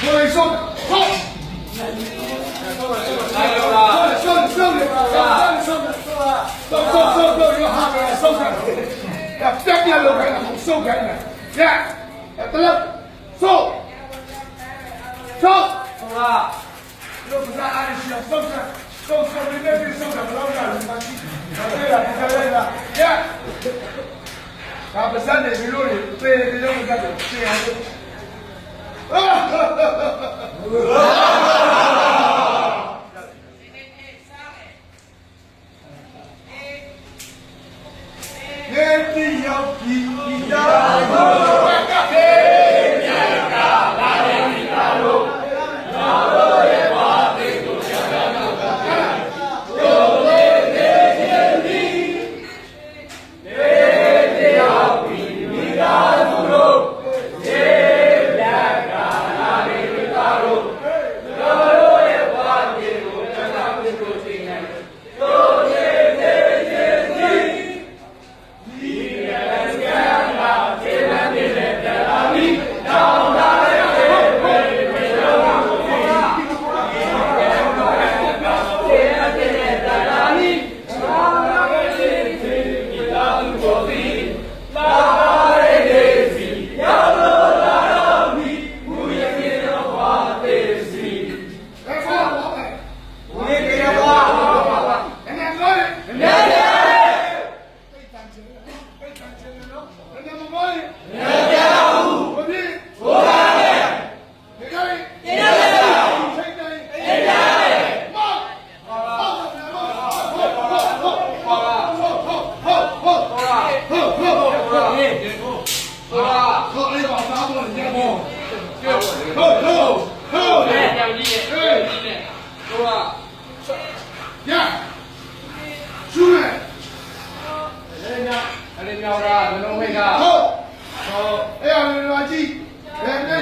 ကိုယ်ဆုံးဟုတ် 来了啦！ ဆုံးဆုံးတယ်ဆုံးဆုံးဆုံးဆုံးဆုံးဆုံးရဟာပဲဆုံးတယ်ပြက်ပြက်လောက်ခိုင်းတာဆုံးခိုင်းတာညတလက်ဆုံးဆုံး 走啦！ လို့ကစားအားရှိဆုံးဆုံးဆုံးဆုံးနေနေဆုံးတယ်ဘလောက်ကြာလဲမသိဘူးဒါလည်းဒါလည်းဒါညဒါပါစတဲ့ဒီလိုတွေပေတယ်လို့ကတ်တယ်ရှင်း ရ ဟုတ်ဟုတ်ဟုတ်ဟဲ့ကြောင်ကြီးရဲ့ဟဲ့ဒီနဲ့တို့ကရရှုမယ်အဲ့ညအဲ့ညောရာမလုံးမိတ်ကဟုတ်ဟောအဲ့အမေလာကြည့်ဘယ်နဲ့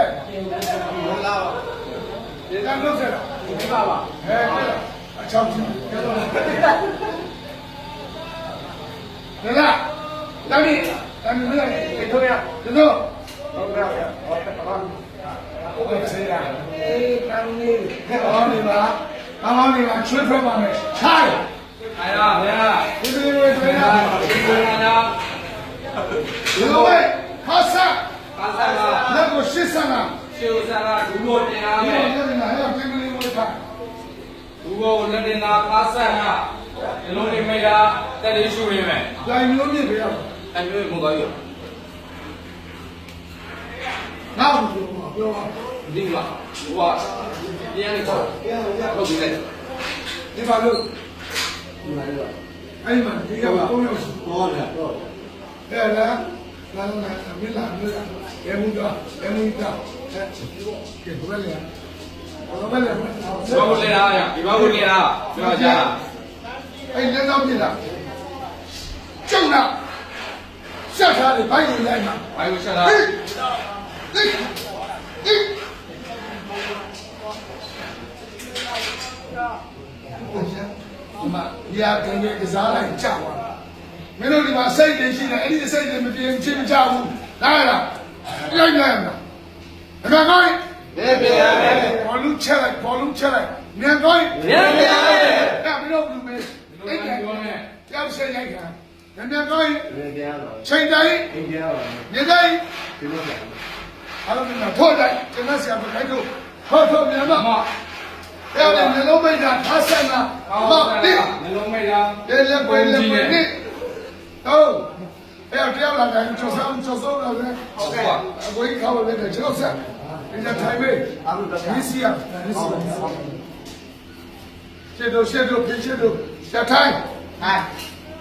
ဟုတ်လားဒီကံလုပ်ဆက်တာဒီပါပါအဲအချောင်းချောင်းကျတော့ဒါလားတမ်းပြီတမ်းပြီလေတို့ရတို့ဟုတ်ပါဗျာဟုတ်ပါပါဟုတ်ကဲ့ဆရာအေးတမ်းနေဟောနေပါအမောင်းနေပါချွေးထွက်ပါမယ်ခြားရ哎呀，对呀，对对对对呀，对呀，对呀，刘各位。55လက်ကို85 65ဒူဘောတင်လာမယ်ဒီလိုလက်တင်လာဟဲ့ပြင်ကလေးကိုလက်ထားဒူဘောလက်တင်လာ55ဒီလိုနေမိတာတက်လေးရှူနေမယ်ကြိုင်မျိုးမြင့်ပြရအောင်အမျိုးမကောင်းရနောက်ဘူးပြောပါဒီမှာဟိုကပြန်လေးပေါ့ပြန်လို့ပြလိုက်ဒီမှာလို့ဒီမှာလို့အဲ့မှာဒီကဘုံရောက်ဟောလာဟောလာလာလာမလာမလာ ရေမူတာရေမူတာဟဲ့ကဲဘယ်လဲဘာမလဲဘာမလဲလားဒီဘာမလဲလားပြောကြအဲ့လက်တော့ပြင်လားကျုံလားဆက်ထားတယ်ဘိုင်းကိုလိုက်မှာဘိုင်းကိုဆက်ထားဟိဟိအမဒီအကံကြီးကစားလိုက်ကြပါမင်းတို့ဒီမှာစိတ်တွေရှိနေအဲ့ဒီစိတ်တွေမပြေချင်းမကြဘူးလားလား လိုက်လိုက်မလားအမေကိုနေပြရမယ်ဘောလုံးချက်လိုက်ဘောလုံးချက်လိုက်နေကိုနေပြရမယ်အဲ့ဘယ်လိုလုပ်မလဲအဲ့ဒါပြောနေတောက်ဆက်ရိုက်ခံနေပြကိုနေပြရတော့ချိန်တိုင်းနေပြရပါနေတိုင်းဒီလိုပြန်အားလုံးကထောက်တိုင်းကျွန်တော်ဆရာမခိုင်းလို့ဟောတော့မြန်မာမှာအဲ့ဒါမျိုးလုံးမိတ်တာထားဆက်လာဟောတိမျိုးလုံးမိတ်တာလက်လက်ပွဲလက်ပွဲနေတော့ အဲ့တရားလာတိုင်းကျော်စမ်းကျော်စုံလာတယ်ဟုတ်ကဲ့အကိုကြီးခါဝင်တယ်ကျော်စမ်းဒီကထိုင်ပေးအားလုံးတက်ဒီစီယာဒီစီယာရှေ့တို့ရှေ့တို့ပြင်ရှေ့တို့ရထိုင်ဟဲ့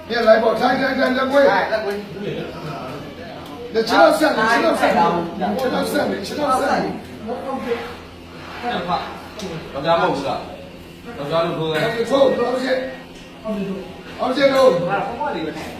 ပြလိုက်ပေါ့ထိုင်ထိုင်ထိုင်လက်ကွေးဟဲ့လက်ကွေးလက်ချောက်ဆက်လက်ချောက်ဆက်လက်ချောက်ဆက်လက်ချောက်ဆက်ဟုတ်ကဲ့ဟုတ်ပါဘာသာမဟုတ်ဘူးလားဘာသာလို့ထိုးတယ်ထိုးတော့ရှေ့ဟုတ်ပြီဟုတ်ရှေ့တို့ဟာဘာမှလေးပဲ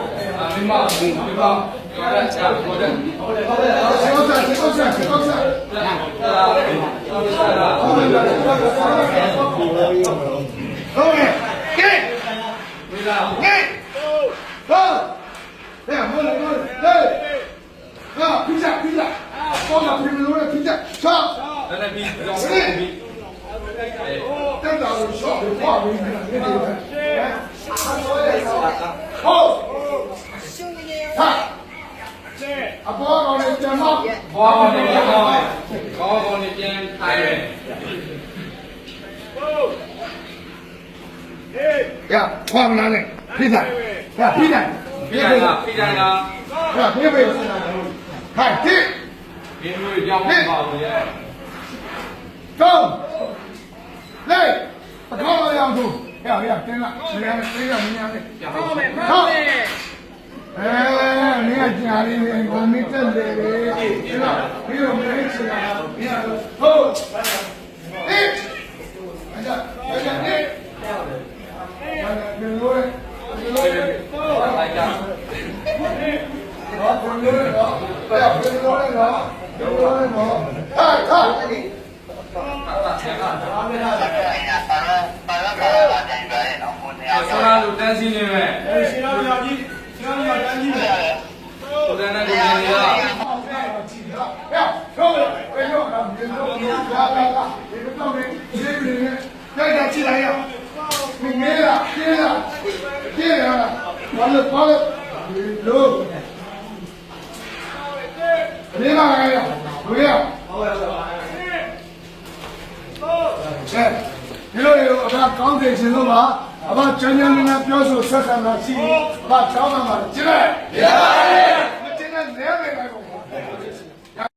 မိမမိမမိမကျော်ရချာပေါ်တယ်ဟုတ်တယ်ဟုတ်တယ်ဟုတ်တယ်ဟုတ်တယ်ဟုတ်တယ်ဟုတ်တယ်ဟုတ်တယ်ကဲမိလာကဲဟုတ်ဟဲ့မော်လေမော်လေဟဲ့ဟာပြစ်ပြစ်ပေါ်လာပြင်လို့ပြစ်ချက်ချော့တယ်ပြီးတော့ပြီးတက်တာကိုရှော့ပြီးပါပြီးတယ်ဟုတ် ဟာအပေါ်ကောင်လေးပြန်မဘောကောင်းနေပြန်မောက်ဘောကောင်းနေပြန်ထိုင်တယ်ရခွာမလာနဲ့ဖိတာရဖိတာပြန်လာပြန်လာရဖိဖိခိုင်တိဒီလိုကြောက်မပါဘူးရဲ့ကောင်းလေအခေါ်ရအောင်သူရရတင်းလာနေရာနေရာနေရာလေးဟုတ်မယ်ဟုတ် အဲနေရာကြာလေးကိုမိတက်လေဒီတော့ဒီလိုမင်းချင်တာဒီဟုတ်အေးအဲ့ဒါအဲ့ဒါနေအဲ့ဒါလို့လို့လိုက်ကြတော့ဘယ်လိုလဲတော့ဘယ်လိုလဲတော့ဘယ်လိုလဲတော့ဟာဟာဆောလာလူတန်းစီနေမယ် ဒီလိုလာလာလာဒီလိုတော့နေနေနေတိုက်တာချစ်လိုက်ရမင်းငဲလားကျင်းလားကျင်းလားဘာလို့ဘာလို့ဒီလိုနေလာကြရဘူးရဟုတ်ရပါဘူးချက်ဒီလိုလေအဘကောင်းတယ်ရှင်ဆုံးပါအဘကျမ်းကျမ်းနဲ့ပြောဆိုဆက်ဆံတာရှိအဘချောင်းမှာကျင်းလိုက်ရပါတယ်